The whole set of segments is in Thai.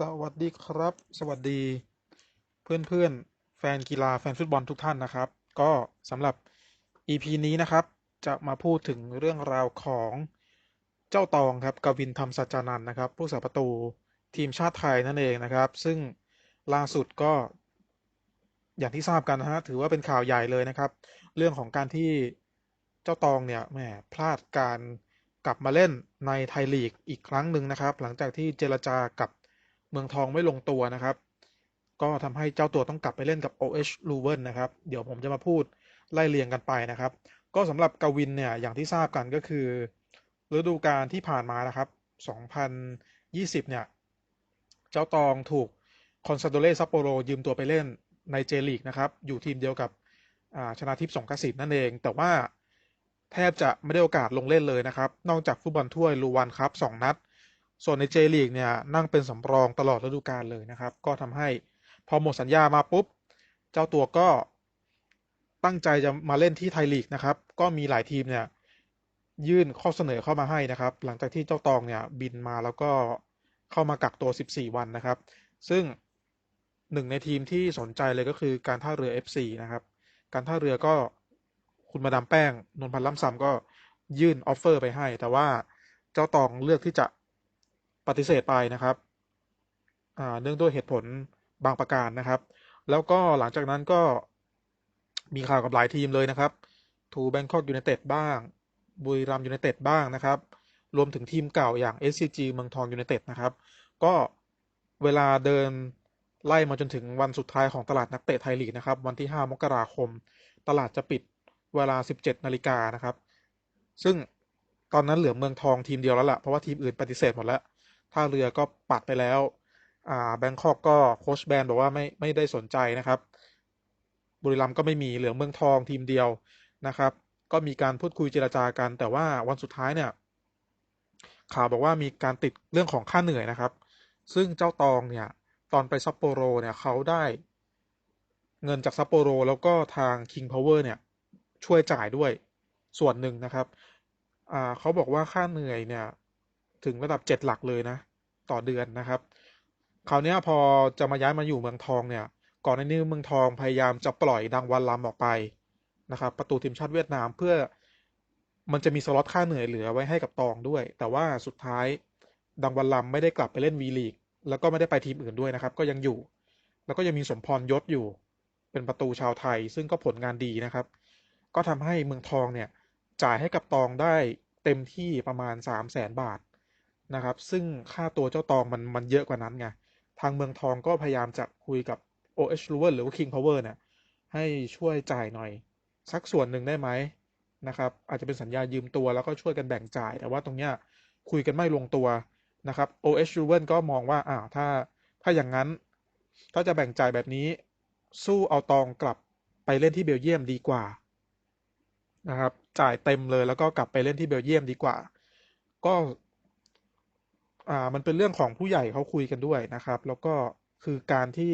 สวัสดีครับ สวัสดีเพื่อนเพื่อนแฟนกีฬาแฟนฟุตบอลทุกท่านนะครับ ก็สำหรับ EP นี้นะครับ จะมาพูดถึงเรื่องราวของเจ้าตองครับกวินธรรมสัจจานันท์นะครับ ผู้สาประตูทีมชาติไทยนั่นเองนะครับ ซึ่งล่าสุดก็ อย่างที่ทราบกันนะฮะถือว่าเป็นข่าวใหญ่เลยนะครับ เรื่องของการที่เจ้าตองเนี่ยแหมพลาดการกลับมาเล่นในไทยลีกอีกครั้งหนึ่งนะครับ หลังจากที่เจรจากับ เมืองทองไม่ลงตัวนะครับ ก็ทำให้เจ้าตัวต้องกลับไปเล่นกับ OH l u v e n นะครับ เดี๋ยวผมจะมาพูดไล่เรียงกันไปนะครับ ก็สำหรับกวินเนี่ยอย่างที่ทราบกันก็คือฤดูกาลที่ผ่านมานะครับ 2020 เนี่ย เจ้าตองถูกคอนซาโดเล่ซัปโปโรยืมตัวไปเล่นในเจลีกนะครับ อยู่ทีมเดียวกับชนาทิพย์สงกระสินนั่นเอง แต่ว่าแทบจะไม่ได้โอกาสลงเล่นเลยนะครับ นอกจากฟุตบอลถ้วยลูวันครับสองนัด ส่วนในเจลีกเนี่ยนั่งเป็นสำรองตลอดฤดูกาลเลยนะครับ ก็ทำให้พอหมดสัญญามาปุ๊บ เจ้าตัวก็ตั้งใจจะมาเล่นที่ไทยลีกนะครับ ก็มีหลายทีมเนี่ยยื่นข้อเสนอเข้ามาให้นะครับ หลังจากที่เจ้าตองเนี่ยบินมาแล้วก็เข้ามากักตัว 14 วันนะครับ ซึ่งหนึ่งในทีมที่สนใจเลยก็คือการท่าเรือ FC นะครับ การท่าเรือก็คุณมาดามแป้งนนพันธ์ล่ำซำก็ยื่นออฟเฟอร์ไปให้ แต่ว่าเจ้าตองเลือกที่จะ ปฏิเสธไปนะครับเนื่องด้วยเหตุผลบางประการนะครับ แล้วก็หลังจากนั้นก็มีข่าวกับหลายทีมเลยนะครับทูแบงคอกยูไนเต็ดบ้างบุรีรัมยูไนเต็ดบ้างนะครับ รวมถึงทีมเก่าอย่าง SCG เมืองทองยูไนเต็ดนะครับ ก็เวลาเดินไล่มาจนถึงวันสุดท้ายของตลาดนักเตะไทยลีกนะครับ วันที่ 5 มกราคม ตลาดจะปิดเวลา 17 นาฬิกานะครับ ซึ่งตอนนั้นเหลือเมืองทองทีมเดียวแล้วล่ะ เพราะว่าทีมอื่นปฏิเสธหมดแล้ว ท่าเรือก็ปัดไปแล้วอ่าแบงคอกก็โค้ชแบนบอกว่าไม่ไม่ได้สนใจนะครับ บุรีรัมย์ก็ไม่มีเหลือเมืองทองทีมเดียวนะครับ ก็มีการพูดคุยเจรจากัน แต่ว่าวันสุดท้ายเนี่ยข่าวบอกว่ามีการติดเรื่องของค่าเหนื่อยนะครับ ซึ่งเจ้าตองเนี่ยตอนไปซัปโปโรเนี่ยเขาได้เงินจากซัปโปโรแล้วก็ทาง King Power เนี่ยช่วยจ่ายด้วยส่วนหนึ่งนะครับเขาบอกว่าค่าเหนื่อยเนี่ย ถึงระดับเจ็ดหลักเลยนะ ต่อเดือนนะครับคราวนี้พอจะมาย้ายมาอยู่เมืองทองเนี่ย ก่อนหน้านี้เมืองทองพยายามจะปล่อยดังวันลำออกไปนะครับ ประตูทีมชาติเวียดนามเพื่อมันจะมีสล็อตค่าเหนื่อยเหลือไว้ให้กับตองด้วย แต่ว่าสุดท้ายดังวันลำไม่ได้กลับไปเล่นวีลีกแล้วก็ไม่ได้ไปทีมอื่นด้วยนะครับ ก็ยังอยู่ แล้วก็ยังมีสมพรยศอยู่ เป็นประตูชาวไทย ซึ่งก็ผลงานดีนะครับ ก็ทำให้เมืองทองเนี่ยจ่ายให้กับตองได้เต็มที่ประมาณ 3 0 0แสนบาท นะครับ ซึ่งค่าตัวเจ้าตองมันมันเยอะกว่านั้นไง ทางเมืองทองก็พยายามจะคุยกับ OH l u v e r หรือว่า King Power เนี่ยให้ช่วยจ่ายหน่อย สักส่วนหนึ่งได้ไหมนะครับ อาจจะเป็นสัญญายืมตัวแล้วก็ช่วยกันแบ่งจ่าย แต่ว่าตรงเนี้ยคุยกันไม่ลงตัวนะครับ OH l u v e r ก็มองว่าอ้าวถ้าถ้าอย่างนั้น ถ้าจะแบ่งจ่ายแบบนี้ สู้เอาตองกลับไปเล่นที่เบลเยียมดีกว่านะครับจ่ายเต็มเลยแล้วก็กลับไปเล่นที่เบลเยียมดีกว่า ก็ อ่ามันเป็นเรื่องของผู้ใหญ่เขาคุยกันด้วยนะครับ แล้วก็คือการที่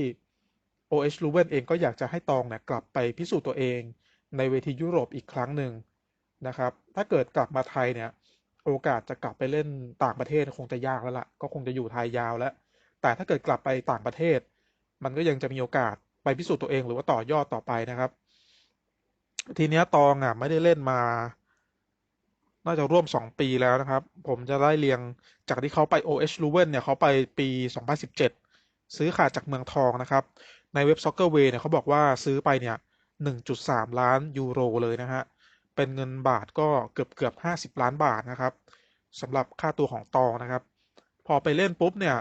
OH l u v e n เองก็อยากจะให้ตองเนี่ยกลับไปพิสูจน์ตัวเองในเวทียุโรปอีกครั้งหนึ่งนะครับ ถ้าเกิดกลับมาไทยเนี่ยโอกาสจะกลับไปเล่นต่างประเทศคงจะยากแล้วล่ะ ก็คงจะอยู่ไทยยาวแล้ว แต่ถ้าเกิดกลับไปต่างประเทศ มันก็ยังจะมีโอกาสไปพิสูจน์ตัวเองหรือว่าต่อยอดต่อไปนะครับ ทีเนี้ยตองอะไม่ได้เล่นมา น่าจะร่วม 2 ปีแล้วนะครับ ผมจะไล่เรียงจากที่เขาไป OH l u v e n เนี่ยเขาไปปี 2017 ซื้อขาดจากเมืองทองนะครับ ในเว็บ Soccerway เนี่ยเขาบอกว่าซื้อไปเนี่ย 1.3 ล้านยูโรเลยนะฮะ เป็นเงินบาทก็เกือบเกือบ 50 ล้านบาทนะครับสำหรับค่าตัวของตองนะครับ พอไปเล่นปุ๊บเนี่ย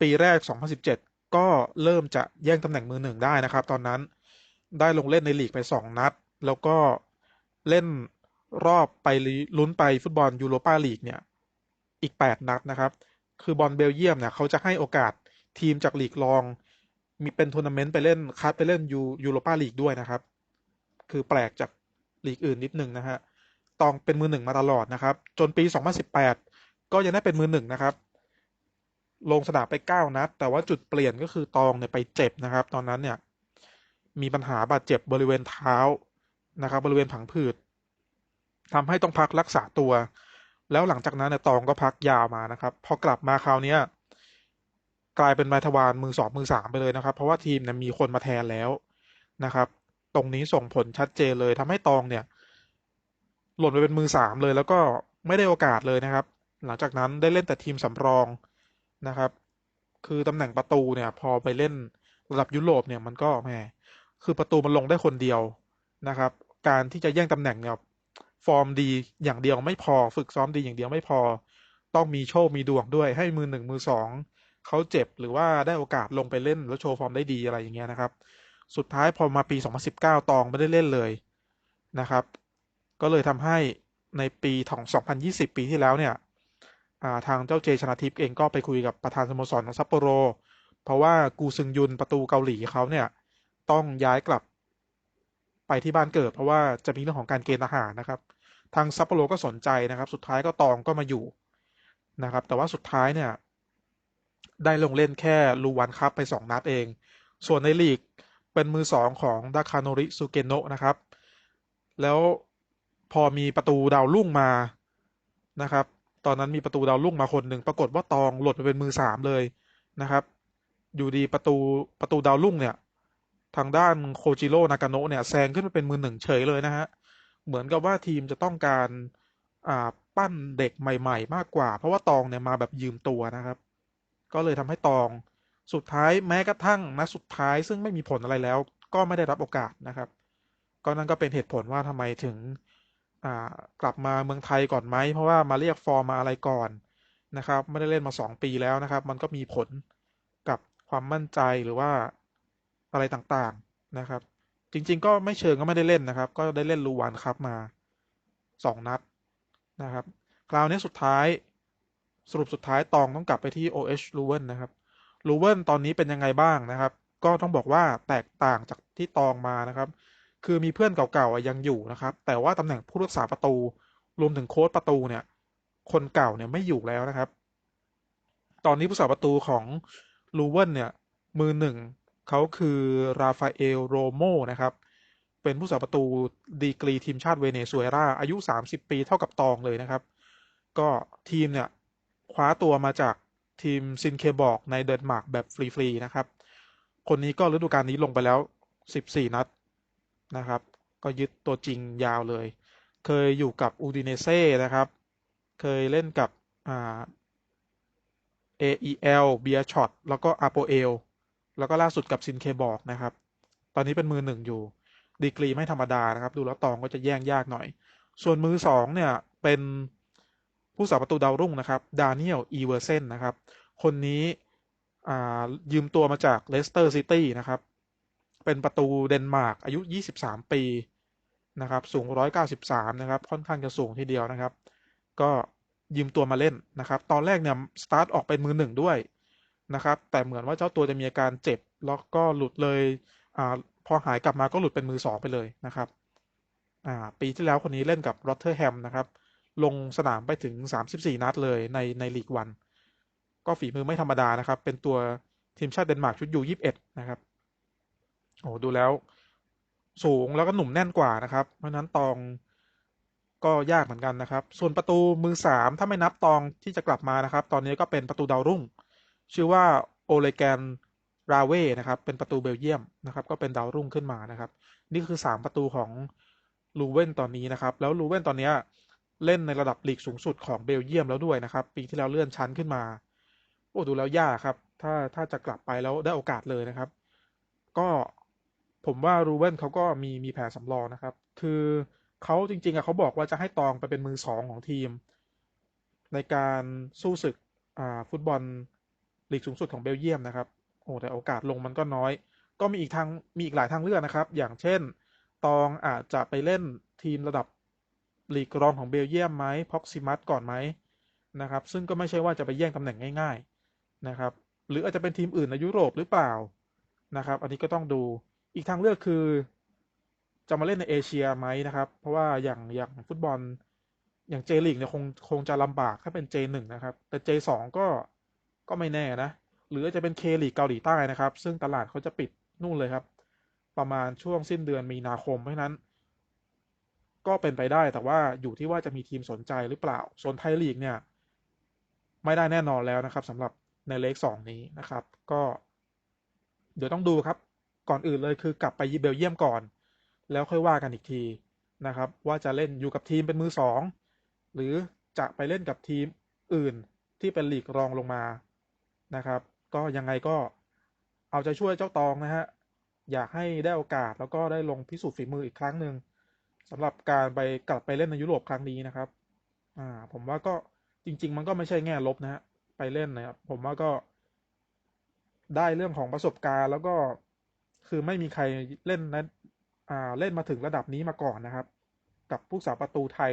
ปีแรก 2017 ก็เริ่มจะแย่งตำแหน่งมือหนึ่งได้นะครับ ตอนนั้นได้ลงเล่นในลีกไป 2 นัด แล้วก็ เล่นรอบไปลุ้นไปฟุตบอลยูโรปาลีกเนี่ย อีก 8 นัดนะครับ คือบอลเบลเยียมเนี่ยเขาจะให้โอกาสทีมจากลีกรอง มีเป็นทัวร์นาเมนต์ไปเล่นคัดไปเล่นยูยูโรปาลีกด้วยนะครับ คือแปลกจากลีกอื่นนิดนึงนะฮะตองเป็นมือหนึ่งมาตลอดนะครับ จนปี 2018 ก็ยังได้เป็นมือหนึ่งนะครับ ลงสนามไป 9 นัด แต่ว่าจุดเปลี่ยนก็คือตองเนี่ยไปเจ็บนะครับ ตอนนั้นเนี่ยมีปัญหาบาดเจ็บบริเวณเท้า นะครับ บริเวณผังผืดทำให้ต้องพักรักษาตัว แล้วหลังจากนั้นเนี่ยตองก็พักยาวมานะครับ พอกลับมาคราวเนี้ยกลายเป็นนาทวารมือสองมือสามไปเลยนะครับ เพราะว่าทีมเนี่ยมีคนมาแทนแล้วนะครับ ตรงนี้ส่งผลชัดเจนเลยทำให้ตองเนี่ย หล่นไปเป็นมือสามเลย แล้วก็ไม่ได้โอกาสเลยนะครับ หลังจากนั้นได้เล่นแต่ทีมสำรองนะครับ คือตำแหน่งประตูเนี่ย พอไปเล่นระดับยุโรปเนี่ยมันก็แหมคือประตูมันลงได้คนเดียว นะครับ การที่จะแย่งตำแหน่งเนี่ยฟอร์มดีอย่างเดียวไม่พอฝึกซ้อมดีอย่างเดียวไม่พอ ต้องมีโชคมีดวงด้วยให้มือหนึ่งมือสองเขาเจ็บหรือว่าได้โอกาสลงไปเล่นแล้วโชว์ฟอร์มได้ดีอะไรอย่างเงี้ยนะครับ สุดท้ายพอมาปี 2019 ตองไม่ได้เล่นเลยนะครับ ก็เลยทำให้ในปีของ2020 ปีที่แล้วเนี่ยทางเจ้าเจชนาทิพย์เองก็ไปคุยกับประธานสโมสรของซัปโปโร เพราะว่ากูซึงยุนประตูเกาหลีเขาเนี่ย ต้องย้ายกลับ ไปที่บ้านเกิด เพราะว่าจะมีเรื่องของการเกณฑ์ทหารนะครับ ทางซัปโปโรก็สนใจนะครับ สุดท้ายก็ตองก็มาอยู่นะครับ แต่ว่าสุดท้ายเนี่ย ได้ลงเล่นแค่ลูวันคัพไปสองนัดเอง ส่วนในลีกเป็นมือสองของดาคาโนริซูเกโนะนะครับ แล้วพอมีประตูดาวรุ่งมานะครับ ตอนนั้นมีประตูดาวรุ่งมาคนหนึ่งปรากฏว่าตองหล่นไปเป็นมือสามเลยนะครับ อยู่ดีประตูประตูดาวรุ่งเนี่ย ทางด้านโคจิโร่นากาโนะเนี่ยแซงขึ้นมาเป็นมือหนึ่งเฉยเลยนะฮะ เหมือนกับว่าทีมจะต้องการอ่าปั้นเด็กใหม่ ๆ มากกว่า เพราะว่าตองเนี่ยมาแบบยืมตัวนะครับ ก็เลยทำให้ตองสุดท้ายแม้กระทั่งนัดสุดท้ายซึ่งไม่มีผลอะไรแล้ว ก็ไม่ได้รับโอกาสนะครับ ก็นั่นก็เป็นเหตุผลว่าทำไมถึงกลับมาเมืองไทยก่อนไหม เพราะว่ามาเรียกฟอร์มมาอะไรก่อนนะครับ ไม่ได้เล่นมาสองปีแล้วนะครับ มันก็มีผลกับความมั่นใจหรือว่า อะไรต่างๆนะครับ จริง ๆ ก็ไม่เชิงก็ไม่ได้เล่นนะครับ ก็ได้เล่นลูวานครับมาสองนัดนะครับ คราวนี้สุดท้ายสรุปสุดท้ายตองต้องกลับไปที่ OH ลูเวนนะครับลูเวนตอนนี้เป็นยังไงบ้างนะครับ ก็ต้องบอกว่าแตกต่างจากที่ตองมานะครับ คือมีเพื่อนเก่าๆยังอยู่นะครับ แต่ว่าตำแหน่งผู้รักษาประตูรวมถึงโค้ชประตูเนี่ย คนเก่าเนี่ยไม่อยู่แล้วนะครับ ตอนนี้ผู้รักษาประตูของลูเวนเนี่ย มือหนึ่ง เขาคือราฟาเอลโรโมนะครับ เป็นผู้รักษาประตูดีกรีทีมชาติเวเนซุเอลาอายุ 30 ปีเท่ากับตองเลยนะครับ ก็ทีมเนี่ยคว้าตัวมาจากทีมซินเคบอกในเดนมาร์กแบบฟรีๆนะครับ คนนี้ก็ฤดูกาลนี้ลงไปแล้ว 14 นัดนะครับ ก็ยึดตัวจริงยาวเลย เคยอยู่กับอูดิเนเซ่นะครับ เคยเล่นกับอ่า AEL เบียช็อตแล้วก็อาโปเอล แล้วก็ล่าสุดกับซินเคบอกนะครับ ตอนนี้เป็นมือหนึ่งอยู่ ดีกรีไม่ธรรมดานะครับ ดูแล้วตองก็จะแย่งยากหน่อย ส่วนมือสองเนี่ยเป็นผู้สาประตูดาวรุ่งนะครับ ดานิเอลอีเวอร์เซนนะครับ คนนี้ยืมตัวมาจากเลสเตอร์ซิตี้นะครับ เป็นประตูเดนมาร์กอายุ 23 ปีนะครับ สูง 193 นะครับ ค่อนข้างจะสูงทีเดียวนะครับ ก็ยืมตัวมาเล่นนะครับ ตอนแรกเนี่ยสตาร์ทออกเป็นมือหนึ่งด้วย นะครับ แต่เหมือนว่าเจ้าตัวจะมีอาการเจ็บ แล้วก็หลุดเลยอ่าพอหายกลับมาก็หลุดเป็นมือสองไปเลยนะครับอ่าปีที่แล้วคนนี้เล่นกับโรเทอร์แฮมนะครับ ลงสนามไปถึง 34 นัดเลยในในลีกวัน ก็ฝีมือไม่ธรรมดานะครับ เป็นตัวทีมชาติเดนมาร์กชุดยู21นะครับโอ้ดูแล้วสูงแล้วก็หนุ่มแน่นกว่านะครับ เพราะนั้นตองก็ยากเหมือนกันนะครับ ส่วนประตูมือสามถ้าไม่นับตองที่จะกลับมานะครับ ตอนนี้ก็เป็นประตูดาวรุ่ง ชื่อว่าโอเลแกนราเว่นะครับ เป็นประตูเบลเยียมนะครับ ก็เป็นดาวรุ่งขึ้นมานะครับ นี่คือสามประตูของลูเว่นตอนนี้นะครับ แล้วลูเว่นตอนนี้เล่นในระดับลีกสูงสุดของเบลเยียมแล้วด้วยนะครับ ปีที่แล้วเลื่อนชั้นขึ้นมา โอ้ดูแล้วยากครับ ถ้าถ้าจะกลับไปแล้วได้โอกาสเลยนะครับ ก็ผมว่ารูเวนเขาก็มีมีแผนสำรองนะครับ คือเขาจริงๆอะเขาบอกว่าจะให้ตองไปเป็นมือสองของทีม ในการสู้ศึกฟุตบอล ลีกสูงสุดของเบลเยียมนะครับโอ้แต่โอกาสลงมันก็น้อย ก็มีอีกทางมีอีกหลายทางเลือกนะครับ อย่างเช่น ตองอาจจะไปเล่นทีมระดับลีกรองของเบลเยียมไหมพ็อกซิมัสก่อนไหมนะครับ ซึ่งก็ไม่ใช่ว่าจะไปแย่งตำแหน่งง่าย ๆนะครับ หรืออาจจะเป็นทีมอื่นในยุโรปหรือเปล่านะครับ อันนี้ก็ต้องดูอีกทางเลือกคือ จะมาเล่นในเอเชียไหมนะครับ เพราะว่าอย่างอย่างฟุตบอลอย่างเจลีกเนี่ยคงคงจะลำบากถ้าเป็นเจหนึ่งนะครับ แต่เจสองก็ ก็ไม่แน่นะ หรือจะเป็นเคลีกเกาหลีใต้นะครับ ซึ่งตลาดเขาจะปิดนู่นเลยครับ ประมาณช่วงสิ้นเดือนมีนาคมเพราะนั้น ก็เป็นไปได้แต่ว่าอยู่ที่ว่าจะมีทีมสนใจหรือเปล่าส่วนไทยลีกเนี่ย ไม่ได้แน่นอนแล้วนะครับสำหรับในเลขสองนี้นะครับ ก็ เดี๋ยวต้องดูครับ ก่อนอื่นเลยคือกลับไปเบลเยียมก่อน แล้วค่อยว่ากันอีกทีนะครับ ว่าจะเล่นอยู่กับทีมเป็นมือสองหรือจะไปเล่นกับทีมอื่นที่เป็นลีกรองลงมา นะครับ ก็ยังไงก็เอาใจช่วยเจ้าตองนะฮะ อยากให้ได้โอกาสแล้วก็ได้ลงพิสูจน์ฝีมืออีกครั้งหนึ่งสำหรับการไปกลับไปเล่นในยุโรปครั้งนี้นะครับ อ่า ผมว่าก็จริง ๆ มันก็ไม่ใช่แง่ลบนะฮะไปเล่นนะครับ ผมว่าก็ ได้เรื่องของประสบการณ์ แล้วก็คือไม่มีใครเล่นนะอ่าเล่นมาถึงระดับนี้มาก่อนนะครับ กับผู้สาประตูไทย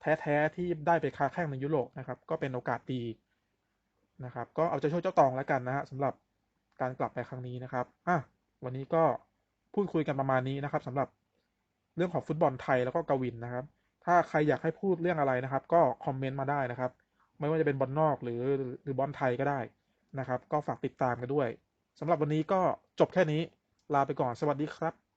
แท้ๆที่ได้ไปค้าแข่งในยุโรปนะครับ ก็เป็นโอกาสดี นะครับ ก็เอาใจช่วยเจ้าตองแล้วกันนะฮะสำหรับการกลับไปครั้งนี้นะครับอะวันนี้ก็พูดคุยกันประมาณนี้นะครับสำหรับเรื่องของฟุตบอลไทยแล้วก็กวินนะครับ ถ้าใครอยากให้พูดเรื่องอะไรนะครับ ก็คอมเมนต์มาได้นะครับ ไม่ว่าจะเป็นบอลนอกหรือหรือบอลไทยก็ได้นะครับ ก็ฝากติดตามกันด้วยสำหรับวันนี้ก็จบแค่นี้ลาไปก่อนสวัสดีครับ